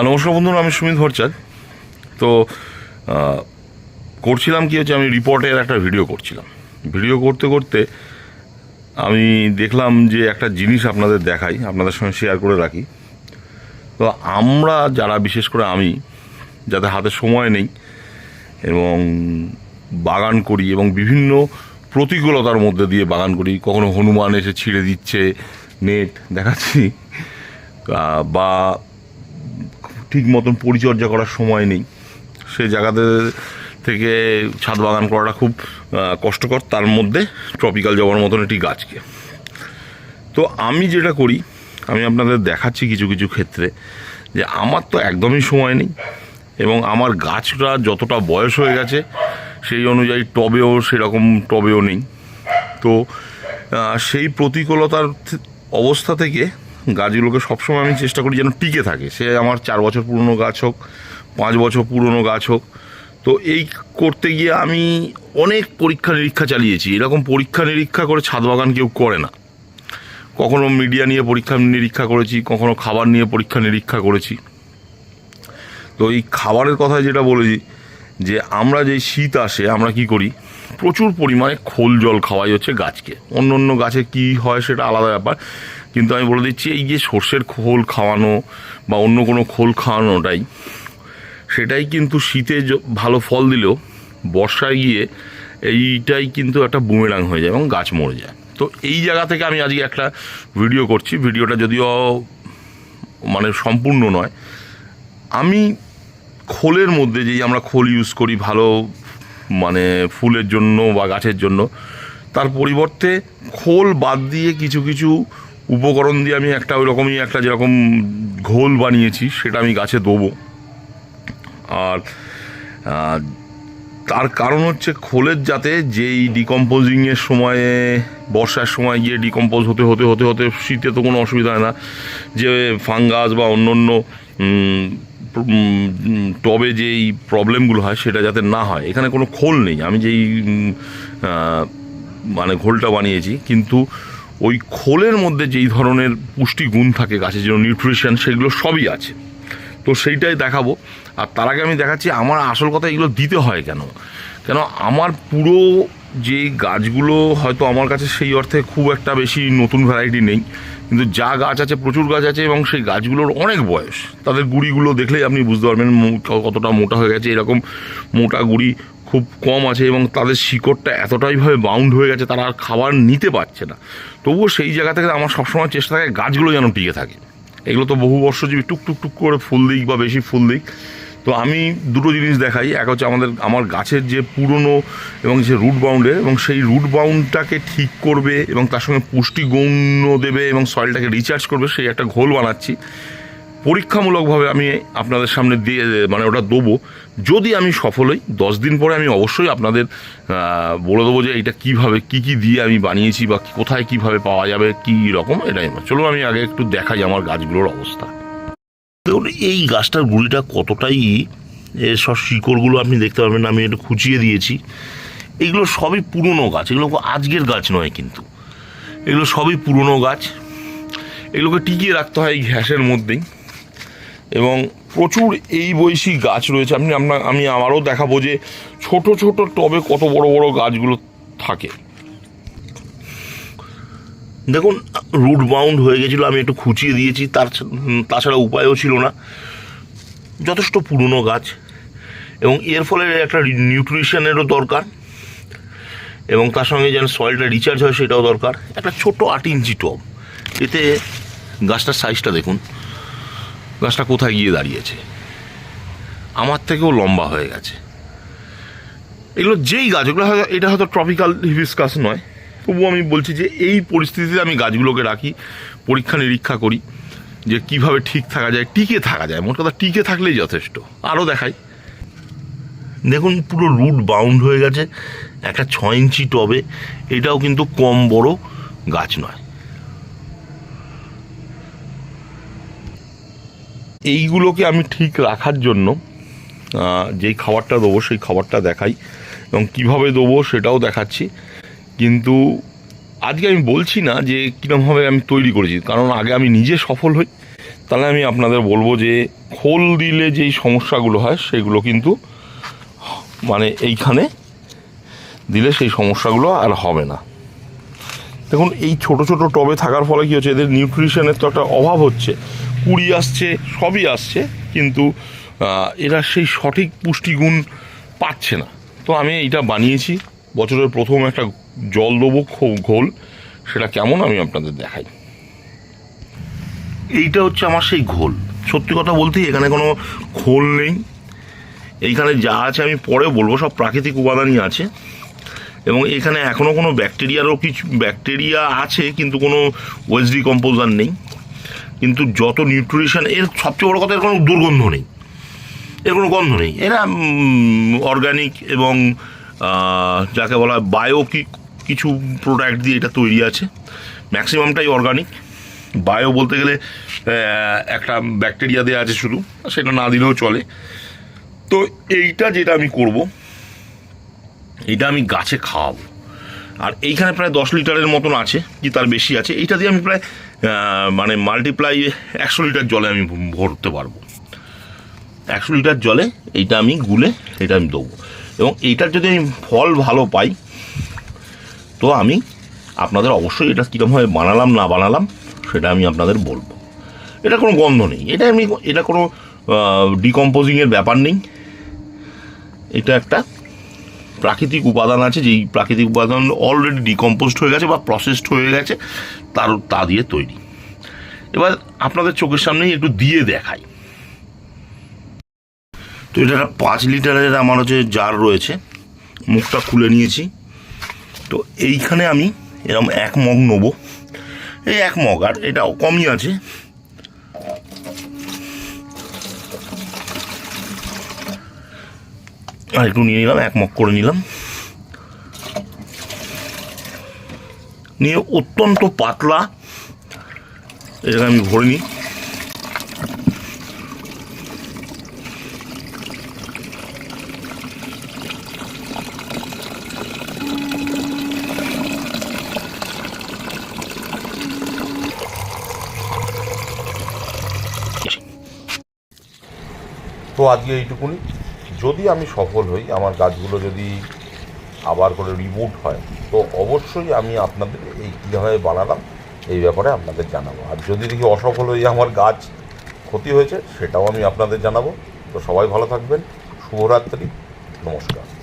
নমস্কার বন্ধুরা আমি সুমিত ভরচাঁদ তো করছিলাম কি হচ্ছে, আমি রিপোর্টের একটা ভিডিও করছিলাম। ভিডিও করতে করতে আমি দেখলাম যে একটা জিনিস আপনাদের দেখাই, আপনাদের সঙ্গে শেয়ার করে রাখি। তো আমরা যারা, বিশেষ করে আমি, যাদের হাতে সময় নেই এবং বাগান করি এবং বিভিন্ন প্রতিকূলতার মধ্যে দিয়ে বাগান করি, কখনো হনুমান এসে ছিঁড়ে দিচ্ছে, নেট দেখাচ্ছি বা ঠিক মতন পরিচর্যা করার সময় নেই। সে জায়গাতে থেকে ছাদ বাগান করাটা খুব কষ্টকর। তার মধ্যে ট্রপিক্যাল জবার মতন একটি গাছকে। তো আমি যেটা করি, আমি আপনাদের দেখাচ্ছি কিছু কিছু ক্ষেত্রে যে আমার তো একদমই সময় নেই এবং আমার গাছটা যতটা বয়স হয়ে গেছে সেই অনুযায়ী টবেও সেরকম টবেও নেই। তো সেই প্রতিকূলতার অবস্থা থেকে গাছগুলোকে সবসময় আমি চেষ্টা করি যেন টিকে থাকে। সে আমার চার বছর পুরনো গাছ হোক, পাঁচ বছর পুরনো গাছ হোক। তো এই করতে গিয়ে আমি অনেক পরীক্ষা নিরীক্ষা চালিয়েছি। এরকম পরীক্ষা নিরীক্ষা করে ছাদ বাগান কেউ করে না। কখনো মিডিয়া নিয়ে পরীক্ষা নিরীক্ষা করেছি, কখনো খাবার নিয়ে পরীক্ষা নিরীক্ষা করেছি। তো এই খাবারের কথা যেটা বলেছি, যে আমরা যে শীত আসে, আমরা কি করি? প্রচুর পরিমাণে খোল জল খাওয়াই হচ্ছে গাছকে। অন্য অন্য গাছে কি হয় সেটা আলাদা ব্যাপার। কিন্তু আমি বলে দিচ্ছি, এই যে সর্ষের খোল খাওয়ানো বা অন্য কোনো খোল খাওয়ানোটাই, সেটাই কিন্তু শীতে ভালো ফল দিলেও বর্ষায় গিয়ে এইটাই কিন্তু একটা বুমেরাং হয়ে যায় এবং গাছ মরে যায়। তো এই জায়গা থেকে আমি আজকে একটা ভিডিও করছি। ভিডিওটা যদিও মানে সম্পূর্ণ নয়। আমি খোলের মধ্যে যেই আমরা খোল ইউজ করি ভালো মানে ফুলের জন্য বা গাছের জন্য, তার পরিবর্তে খোল বাদ দিয়ে কিছু কিছু উপকরণ দিয়ে আমি একটা ওই রকমই একটা যেরকম ঘোল বানিয়েছি, সেটা আমি গাছে দেবো। আর তার কারণ হচ্ছে খোলের যাতে যেই ডিকম্পোজিংয়ের সময়ে, বর্ষার সময় গিয়ে ডিকম্পোজ হতে হতে হতে হতে শীতে তো কোনো অসুবিধা হয় না। যে ফাঙ্গাস বা অন্য অন্য টবে যেই প্রবলেমগুলো হয়, সেটা যাতে না হয়। এখানে কোনো খোল নেই। আমি যেই মানে ঘোলটা বানিয়েছি, কিন্তু ওই খোলের মধ্যে যেই ধরনের পুষ্টি গুণ থাকে গাছের জন্য নিউট্রিশন সেগুলো সবই আছে। তো সেইটাই দেখাবো। আর তার আগে আমি দেখাচ্ছি, আমার আসল কথা এগুলো দিতে হয় কেন? কেন আমার পুরো যে গাছগুলো হয়তো আমার কাছে সেই অর্থে খুব একটা বেশি নতুন ভ্যারাইটি নেই, কিন্তু যা গাছ আছে, প্রচুর গাছ আছে এবং সেই গাছগুলোর অনেক বয়স। তাদের গুড়িগুলো দেখলেই আপনি বুঝতে পারবেন কতটা মোটা হয়ে গেছে। এরকম মোটা গুড়ি খুব কম আছে এবং তাদের শিকড়টা এতটাইভাবে বাউন্ড হয়ে গেছে, তারা আর খাবার নিতে পারছে না। তবুও সেই জায়গা থেকে আমার সবসময় চেষ্টা থাকে গাছগুলো যেন টিকে থাকে। এগুলো তো বহু বর্ষজীবী টুক টুক টুক করে ফুল দিক বা বেশি ফুল দিক। তো আমি দুটো জিনিস দেখাই, এক হচ্ছে আমাদের, আমার গাছের যে পুরনো এবং যে রুট বাউন্ডের এবং সেই রুট বাউন্ডটাকে ঠিক করবে এবং তার সঙ্গে পুষ্টি গৌণ দেবে এবং সয়েলটাকে রিচার্জ করবে, সেই একটা ঘোল বানাচ্ছি। পরীক্ষামূলকভাবে আমি আপনাদের সামনে দিয়ে মানে ওটা দেবো। যদি আমি সফল হই, দশ দিন পরে আমি অবশ্যই আপনাদের বলে দেবো যে এটা কীভাবে, কি কি দিয়ে আমি বানিয়েছি বা কোথায় কীভাবে পাওয়া যাবে, কি রকম, এটাই চলুন, আমি আগে একটু দেখাই আমার গাছগুলোর অবস্থা। দেখুন, এই গাছটার গুড়িটা কতটাই সব শিকড়গুলো আপনি দেখতে পারবেন আমি একটু খুঁচিয়ে দিয়েছি। এগুলো সবই পুরনো গাছ, এগুলো আজকের গাছ নয় কিন্তু। এগুলো সবই পুরনো গাছ। এগুলোকে টিকিয়ে রাখতে হয় এই ঘ্যাসের মধ্যেই। এবং প্রচুর এই বয়সী গাছ রয়েছে। আপনি আপনার আমি আমারও দেখাবো যে ছোট ছোট টবে কত বড় বড় গাছগুলো থাকে। দেখুন, রুট বাউন্ড হয়ে গেছিল, আমি একটু খুঁচিয়ে দিয়েছি। তার তাছাড়া উপায়ও ছিল না। যথেষ্ট পুরনো গাছ এবং এর ফলে একটা নিউট্রিশনেরও দরকার এবং তার সঙ্গে যেন সয়েলটা রিচার্জ হয় সেটাও দরকার। একটা ছোট আট ইঞ্চি টব। এতে গাছটার সাইজটা দেখুন। গাছটা কোথায় গিয়ে দাঁড়িয়েছে? আমার থেকেও লম্বা হয়ে গেছে। এগুলো যেই গাছ, এগুলো হয়তো, এটা হয়তো ট্রপিক্যাল হিবিসকাস নয়। তবুও আমি বলছি যে এই পরিস্থিতিতে আমি গাছগুলোকে রাখি, পরীক্ষা নিরীক্ষা করি, যে কীভাবে ঠিক থাকা যায়, টিকে থাকা যায়। মোট কথা, টিকে থাকলেই যথেষ্ট। আরও দেখাই। দেখুন, পুরো রুট বাউন্ড হয়ে গেছে। একটা ছ ইঞ্চি টবে, এটাও কিন্তু কম বড় গাছ নয়। এইগুলোকে আমি ঠিক রাখার জন্য যেই খাবারটা দেবো সেই খাবারটা দেখাই এবং কীভাবে দেবো সেটাও দেখাচ্ছি। কিন্তু আজকে আমি বলছি না যে কীরকমভাবে আমি তৈরি করেছি, কারণ আগে আমি নিজে সফল হই, তাহলে আমি আপনাদের বলব যে খোল দিলে যেই সমস্যাগুলো হয় সেগুলো কিন্তু মানে এইখানে দিলে সেই সমস্যাগুলো আর হবে না। দেখুন, এই ছোট ছোট টবে থাকার ফলে কী হচ্ছে, এদের নিউট্রিশনের তো একটা অভাব হচ্ছে। কুড়ি আসছে, সবই আসছে, কিন্তু এরা সেই সঠিক পুষ্টিগুণ পাচ্ছে না। তো আমি এইটা বানিয়েছি, বছরের প্রথম একটা জল দেবো ঘোল, সেটা কেমন আমি আপনাদের দেখাই। এইটা হচ্ছে আমার সেই ঘোল। সত্যি কথা বলতে এখানে কোনো খোল নেই। এইখানে যা আছে আমি পরে বলব, সব প্রাকৃতিক উপাদানই আছে। এবং এখানে এখনও কোনো ব্যাকটেরিয়ারও কিছু ব্যাকটেরিয়া আছে, কিন্তু কোনো ওয়েস্ট ডিকম্পোজার নেই। কিন্তু যত নিউট্রিশন এর সবচেয়ে বড় কথা, এর কোনো দুর্গন্ধ নেই। এর কোনো গন্ধ নেই। এরা অর্গানিক এবং যাকে বলা হয় বায়ো কি কিছু প্রোডাক্ট দিয়ে এটা তৈরি আছে। ম্যাক্সিমামটাই অর্গানিক বায়ো বলতে গেলে একটা ব্যাকটেরিয়া দেওয়া আছে শুধু। সেটা না দিলেও চলে। তো এইটা যেটা আমি করব, এটা আমি গাছে খাওয়াবো। আর এইখানে প্রায় দশ লিটারের মতন আছে, কি তার বেশি আছে। এইটা দিয়ে আমি প্রায় মানে মাল্টিপ্লাই একশো লিটার জলে আমি ভরতে পারব। একশো লিটার জলে এইটা আমি গুলে এটা আমি দেবো। এবং এইটার যদি আমি ফল ভালো পাই, তো আমি আপনাদের অবশ্যই এটা কীরকমভাবে বানালাম, না বানালাম, সেটা আমি আপনাদের বলব। এটা কোনো গন্ধ নেই। এটা আমি এটা কোনো ডিকম্পোজিংয়ের ব্যাপার নেই। এটা একটা প্রাকৃতিক উপাদান আছে, যেই প্রাকৃতিক উপাদান অলরেডি ডিকম্পোজড হয়ে গেছে বা প্রসেসড হয়ে গেছে, তার, তা দিয়ে তৈরি। এবার আপনাদের চোখের সামনেই একটু দিয়ে দেখাই। তো এটা পাঁচ লিটারের আমার হচ্ছে জার রয়েছে, মুখটা খুলে নিয়েছি। তো এইখানে আমি এরকম এক মগ নেব। এই এক মগ, আর এটা কমই আছে। আর একটু নিয়ে নিলাম, এক মগ করে নিলাম। নিয়ে অত্যন্ত পাতলা, এটাকে আমি ভরে নিই। তো আজকে এইটুকুনি। যদি আমি সফল হই, আমার গাছগুলো যদি আবার করে রিবুট হয়, তো অবশ্যই আমি আপনাদের এই কীভাবে বানালাম, এই ব্যাপারে আপনাদের জানাব। আর যদি দেখি অসফল হয়ে আমার গাছ ক্ষতি হয়েছে, সেটাও আমি আপনাদের জানাব। তো সবাই ভালো থাকবেন। শুভরাত্রি। নমস্কার।